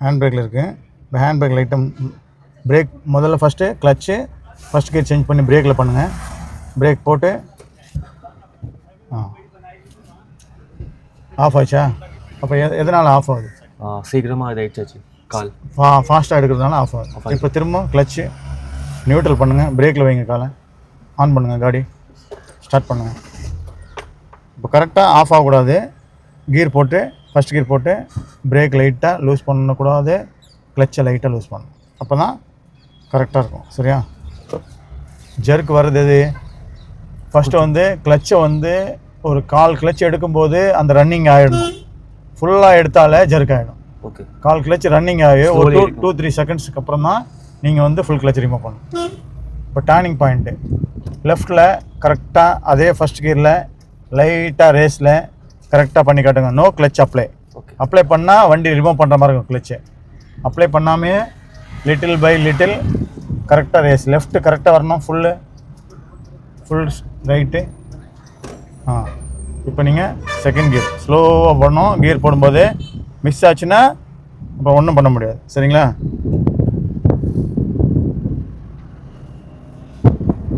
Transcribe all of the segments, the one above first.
Hand பிரேக்கில் இருக்குது இப்போ ஹேண்ட் பிரேக் லைட்டம் பிரேக் முதல்ல first clutch first gear change பண்ணி பிரேக்கில் பண்ணுங்கள் பிரேக் போட்டு ஆ. ஆஃப் ஆச்சா? அப்போ எ எதனால் ஆஃப் ஆகுது? சீக்கிரமாக இதாயிடுச்சு கால். ஃபா ஃபாஸ்ட்டாக எடுக்கிறதுனால ஆஃப் ஆகுது. இப்போ திரும்ப கிளச்சு நியூட்ரல் பண்ணுங்கள் பிரேக்கில் வைங்க காலை. ஆன் பண்ணுங்கள் காடி. ஸ்டார்ட் பண்ணுங்கள் இப்போ கரெக்டாக ஆஃப் ஆகக்கூடாது. கீர் போட்டு ஃபஸ்ட் கீர் போட்டு பிரேக் லைட்டாக லூஸ் பண்ணக்கூடாது கிளச்சை லைட்டாக லூஸ் பண்ணணும். அப்போ தான் கரெக்டாக இருக்கும். சரியா? ஜெர்க் வர்றது எது? ஃபஸ்ட்டு வந்து கிளச்சை வந்து ஒரு கால் கிளச் எடுக்கும்போது அந்த ரன்னிங் ஆகிடணும் ஃபுல்லாக எடுத்தாலே ஜெர்க் ஆகிடும் ஓகே கால் கிளச் ரன்னிங் ஆகி ஒரு டூ. டூ த்ரீ செகண்ட்ஸ்க்கு அப்புறம் தான் நீங்கள் வந்து ஃபுல் கிளச் ரிமூவ் பண்ணணும். இப்போ டேர்னிங் பாயிண்ட்டு லெஃப்ட்டில் கரெக்டாக அதே ஃபஸ்ட் கியரில் லைட்டாக ரேஸில் கரெக்டாக பண்ணி காட்டுங்க. No clutch apply okay apply பண்ணால் வண்டி ரிமூவ் பண்ணுற மாதிரி இருக்கும் கிளச்சு அப்ளை பண்ணாமே லிட்டில் பை லிட்டில் கரெக்டாக ரேஸ் லெஃப்ட்டு கரெக்டாக வரணும் ஃபுல்லு ஃபுல் ரைட்டு ஆ. இப்போ நீங்கள் செகண்ட் கியர் ஸ்லோவாக பண்ணணும் கியர் போடும்போது மிஸ் ஆச்சுன்னா இப்போ ஒன்றும் பண்ண முடியாது. சரிங்களா?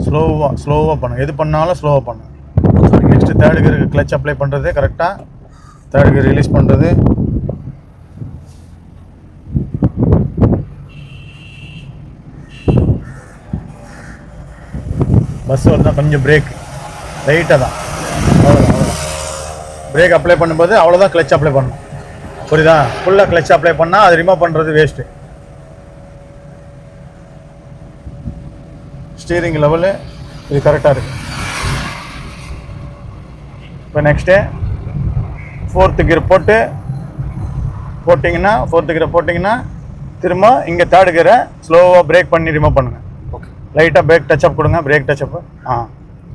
ஸ்லோவாக ஸ்லோவாக பண்ணுங்க எது பண்ணாலும் ஸ்லோவாக நெக்ஸ்ட்டு தேர்டு கியருக்கு கிளச் அப்ளை பண்ணுறது கரெக்டாக தேர்டு கியர் ரிலீஸ் பண்ணுறது பஸ் வருதுன்னா கொஞ்சம் பிரேக் லைட்டாக தான். அவ்வளோதான் அவ்வளோதான் பிரேக் அப்ளை பண்ணும்போது அவ்வளோதான் கிளச் அப்ளை பண்ணணும் புரியுதா? ஃபுல்லாக கிளச் அப்ளை பண்ணால் அது ரிமூவ் பண்ணுறது வேஸ்ட்டு ஸ்டீரிங் லெவலு இது கரெக்டாக இருக்குது இப்போ நெக்ஸ்ட்டு ஃபோர்த்து கியர் போட்டு போட்டிங்கன்னா ஃபோர்த்து கியரை போட்டிங்கன்னா திரும்ப இங்கே தேர்டு கியரை ஸ்லோவாக பிரேக் பண்ணி ரிமூவ் பண்ணுங்கள் ஓகே லைட்டாக பிரேக் டச்சப் கொடுங்க பிரேக் டச்சப் ஆ.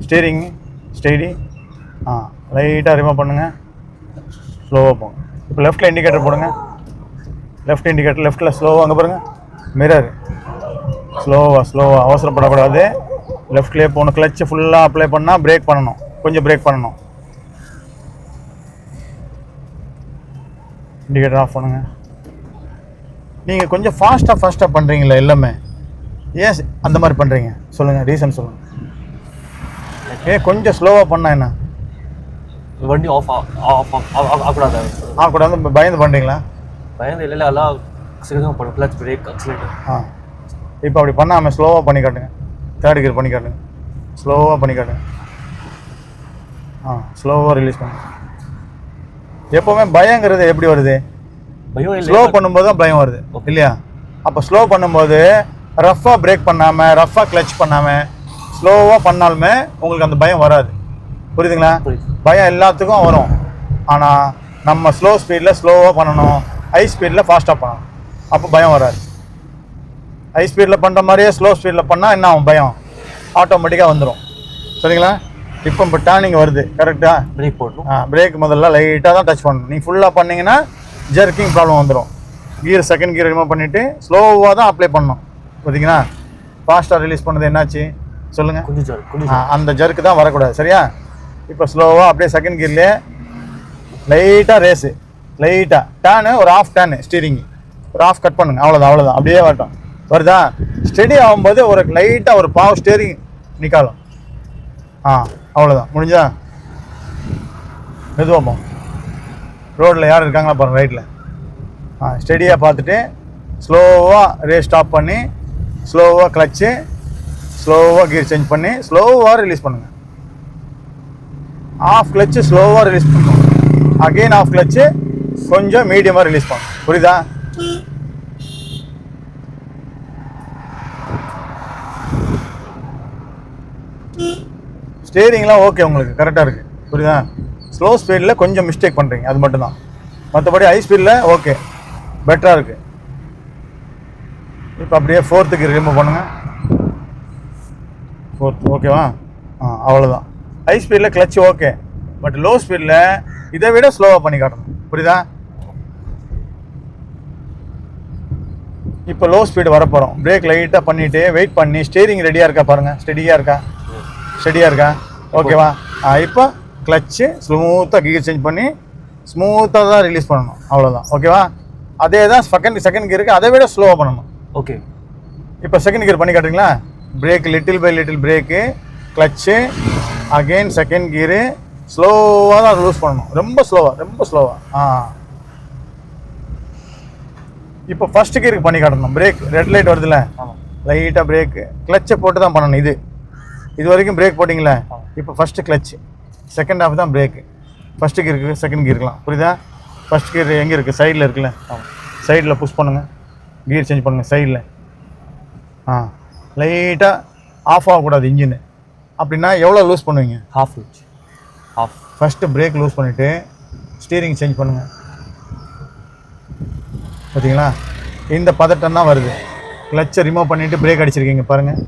ஸ்டீரிங் ஸ்டெடி ஆ. லைட்டாக ரிமூவ் பண்ணுங்கள் ஸ்லோவாக போங்க. இப்போ லெஃப்ட்டில் இண்டிகேட்டர் போடுங்க. லெஃப்ட் இண்டிகேட்டர் லெஃப்ட்டில் ஸ்லோவாக அங்கே பாருங்கள் மிரர் ஸ்லோவாக ஸ்லோவாக அவசரப்படக்கூடாது. லெஃப்ட்லேயே போகணும். கிளச்சு ஃபுல்லாக அப்ளை பண்ணால் பிரேக் பண்ணணும். கொஞ்சம் பிரேக் பண்ணணும். இண்டிகேட்டர் ஆஃப் பண்ணுங்க. நீங்கள் கொஞ்சம் ஃபாஸ்ட்டாக ஃபாஸ்ட்டாக பண்ணுறீங்களா எல்லாமே. ஏன் அந்த மாதிரி பண்ணுறீங்க சொல்லுங்கள் ரீசன் சொல்லுங்கள் ஏன் கொஞ்சம் ஸ்லோவாக பண்ணா என்ன? வண்டி ஆஃப் ஆஃப் ஆகக்கூடாது ஆ கூட வந்து பயந்து பண்ணுறீங்களா பயந்து இல்லை எல்லாம் சீக்கிரமாக பண்ணும் கிளச் பிரேக் அக்சிலேட்டர் ஆ. இப்போ அப்படி பண்ணாமல் ஸ்லோவாக பண்ணி காட்டுங்க. தேர்ட் கியர் பண்ணி காட்டுங்க. ஸ்லோவாக பண்ணி காட்டுங்க. ஆ ஸ்லோவாக ரிலீஸ் பண்ணுங்க. எப்போவுமே பயங்கிறது எப்படி வருது? ஸ்லோ பண்ணும்போது தான் பயம் வருது இல்லையா? அப்போ ஸ்லோ பண்ணும்போது ரஃப்பாக பிரேக் பண்ணாமல் ரஃப்பாக கிளச் பண்ணாமல் ஸ்லோவாக பண்ணாலுமே உங்களுக்கு அந்த பயம் வராது. புரியுதுங்களா? புரியுது. பயம் எல்லாத்துக்கும் வரும். ஆனால் நம்ம ஸ்லோ ஸ்பீடில் ஸ்லோவாக பண்ணணும். ஹை ஸ்பீடில் ஃபாஸ்ட்டாக பண்ணணும். அப்போ பயம் வராது. ஹை ஸ்பீடில் பண்ணுற மாதிரியே ஸ்லோ ஸ்பீடில் பண்ணால் என்ன ஆகும்? பயம் ஆட்டோமேட்டிக்காக வந்துடும் சரிங்களா? இப்போ இப்போ டேர்னிங் வருது கரெக்டாக பிரேக் போடணும். பிரேக் முதல்ல லைட்டாக தான் டச் பண்ணணும். நீங்கள் ஃபுல்லாக பண்ணீங்கன்னா ஜெர்க்கிங் ப்ராப்ளம் வந்துடும் கியர் செகண்ட் கியர் ரிமூவ் பண்ணிவிட்டு ஸ்லோவாக தான் அப்ளை பண்ணணும். பார்த்தீங்கன்னா ஃபாஸ்ட்டாக ரிலீஸ் பண்ணது என்னாச்சு? சொல்லுங்கள் கொஞ்சம் ஆ, அந்த ஜர்க்கு தான் வரக்கூடாது சரியா? இப்போ ஸ்லோவாக அப்படியே செகண்ட் கியர்லேயே லைட்டாக ரேஸு லைட்டாக டேனு ஒரு ஆஃப் டேனு ஸ்டீரிங் ஒரு ஆஃப் கட் பண்ணுங்க. அவ்வளோதான் அவ்வளோதான் அப்படியே வரட்டும். வருதா? ஸ்டெடி ஆகும்போது ஒரு லைட்டாக ஒரு பாவ் ஸ்டேரிங் நிற்காலும் ஆ. அவ்வளோதான் முடிஞ்சா மெதுவாக ரோட்டில் யார் இருக்காங்களா பாருங்க ரைட்டில் ஆ ஸ்டெடியாக பார்த்துட்டு ஸ்லோவாக ரே ஸ்டாப் பண்ணி ஸ்லோவாக கிளச்சு ஸ்லோவாக கியர் சேஞ்ச் பண்ணி ஸ்லோவாக ரிலீஸ் பண்ணுங்கள் ஆஃப் கிளச்சு ஸ்லோவாக ரிலீஸ் பண்ணணும் அகெயின் ஆஃப் கிளச்சு கொஞ்சம் மீடியமாக ரிலீஸ் பண்ணணும் புரியுதா? ஸ்டேரிங்லாம் ஓகே உங்களுக்கு கரெக்டாக இருக்குது புரியுதா? ஸ்லோ ஸ்பீடில் கொஞ்சம் மிஸ்டேக் பண்ணுறீங்க அது மட்டும்தான். மற்றபடி ஹை ஸ்பீடில் ஓகே பெட்டராக இருக்குது இப்போ அப்படியே ஃபோர்த்துக்கு ரிமூவ் பண்ணுங்கள் ஃபோர்த் ஓகேவா ஆ அவ்வளோதான் ஹை ஸ்பீடில் கிளச் ஓகே பட் லோ ஸ்பீடில் இதை விட ஸ்லோவாக பண்ணி காட்டணும். புரியுதா? இப்போ லோ ஸ்பீடு வரப்போகிறோம் பிரேக் லைட்டாக பண்ணிவிட்டு வெயிட் பண்ணி ஸ்டேரிங் ரெடியாக இருக்கா பாருங்கள் ஸ்டெடியாக இருக்கா? ஸ்டெடியாக இருக்கா? ஓகேவா இப்போ கிளச்சு ஸ்மூத்தாக கீர் சேஞ்ச் பண்ணி ஸ்மூத்தாக தான் ரிலீஸ் பண்ணணும். அவ்வளோதான் ஓகேவா அதே தான் செகண்ட் செகண்ட் கியருக்கு அதை விட ஸ்லோவாக பண்ணணும். ஓகே இப்போ செகண்ட் கியர் பண்ணி காட்டுறீங்களா? Brake little by little brake clutch again second gear ஸ்லோவாக தான் லூஸ் பண்ணணும். ரொம்ப ஸ்லோவாக ரொம்ப ஸ்லோவாக ஆ. இப்போ ஃபர்ஸ்ட் கியருக்கு பண்ணி காட்டணும். பிரேக் ரெட் லைட் வருதுல்ல? லைட்டாக பிரேக்கு கிளச்சை போட்டு தான் பண்ணணும் இது. இது வரைக்கும் பிரேக் போட்டிங்களே? இப்போ ஃபஸ்ட்டு கிளச் செகண்ட் ஹாஃப் தான் பிரேக்கு ஃபஸ்ட்டு கியருக்கு செகண்ட் கியருக்கலாம் புரியுதா? ஃபஸ்ட் கியர் எங்கே இருக்குது சைடில் இருக்குல்ல? சைடில் புஷ் பண்ணுங்கள் கியர் சேஞ்ச் பண்ணுங்கள் சைடில் ஆ. லைட்டாக ஆஃப் ஆகக்கூடாது இன்ஜின். அப்படின்னா எவ்வளோ லூஸ் பண்ணுவீங்க? Half inch half first brake loose பண்ணிவிட்டு ஸ்டீரிங் சேஞ்ச் பண்ணுங்கள் பார்த்தீங்களா இந்த பதட்டம் தான் வருது. கிளச்சை ரிமூவ் பண்ணிவிட்டு பிரேக் அடிச்சிருக்கீங்க பாருங்கள்